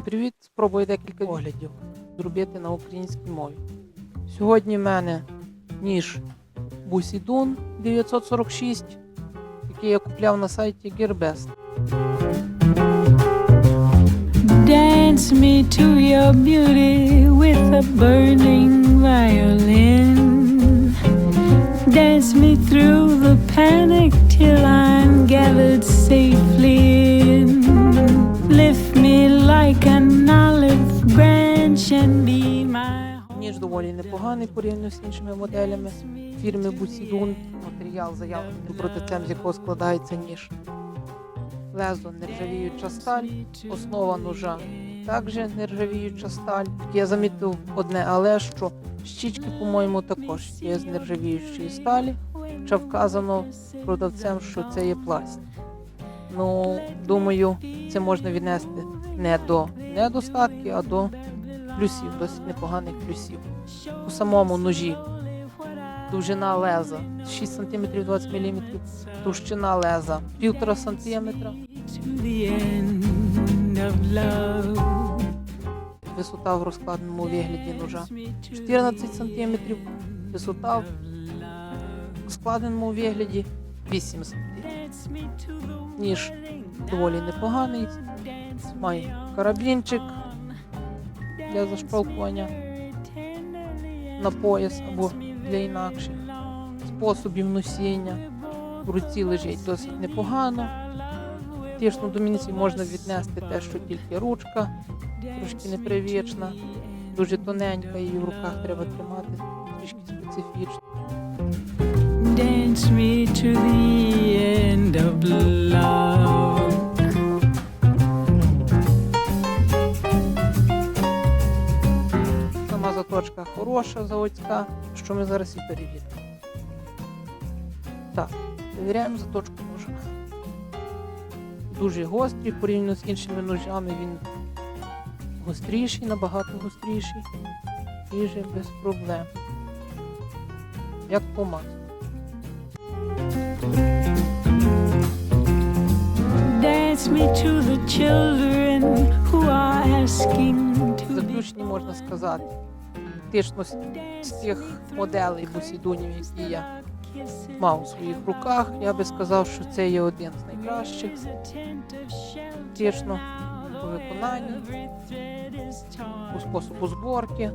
Всім привіт! Спробую декілька оглядів зробити на українській мові. Сьогодні в мене ніж Бусідун 946, який я купляв на сайті Gearbest. Dance me to your beauty with a burning violin. Ніж доволі непоганий порівняно з іншими моделями фірми Бусідун. Матеріал заявлений протицем, з якого складається ніж. Лезо нержавіюча сталь, основа ножа також нержавіюча сталь. Я замітив одне, але що щічки, по-моєму, також є з нержавіючої сталі. Хоча вказано продавцем, що це є пластик. Ну, думаю, це можна віднести не до недостатків, а до плюсів, досить непоганих плюсів. У самому ножі довжина леза 6 см 20 мм, товщина леза 1,5 см, висота в розкладеному вигляді ножа 14 см, висота в складеному вигляді 8 см. Ніж доволі непоганий, має карабінчик для зашпалкування на пояс або для інакших способів носіння. В руці лежить досить непогано. Тішну до мінусів можна віднести те, що тільки ручка трошки непривічна, дуже тоненька, її в руках треба тримати трішки специфічно. Dance me to the end of love. Заточка хороша, заводська, що ми зараз і перевіримо. Так, перевіряємо заточку ножа. Дуже гострий, порівняно з іншими ножами він гостріший, набагато гостріший. Ріже без проблем. Як по маслу. В заключенні можна сказати, фактично з, моделей бусідунів, які я мав у своїх руках, я би сказав, що це є один з найкращих. Тішно по torn. по способу зборки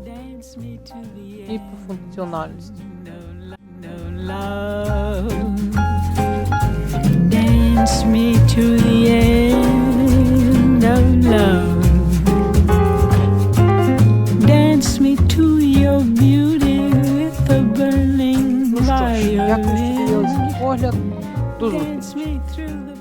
і по функціональності. Dance me to Ну що ж, як ви violin. подивилися мій огляд, до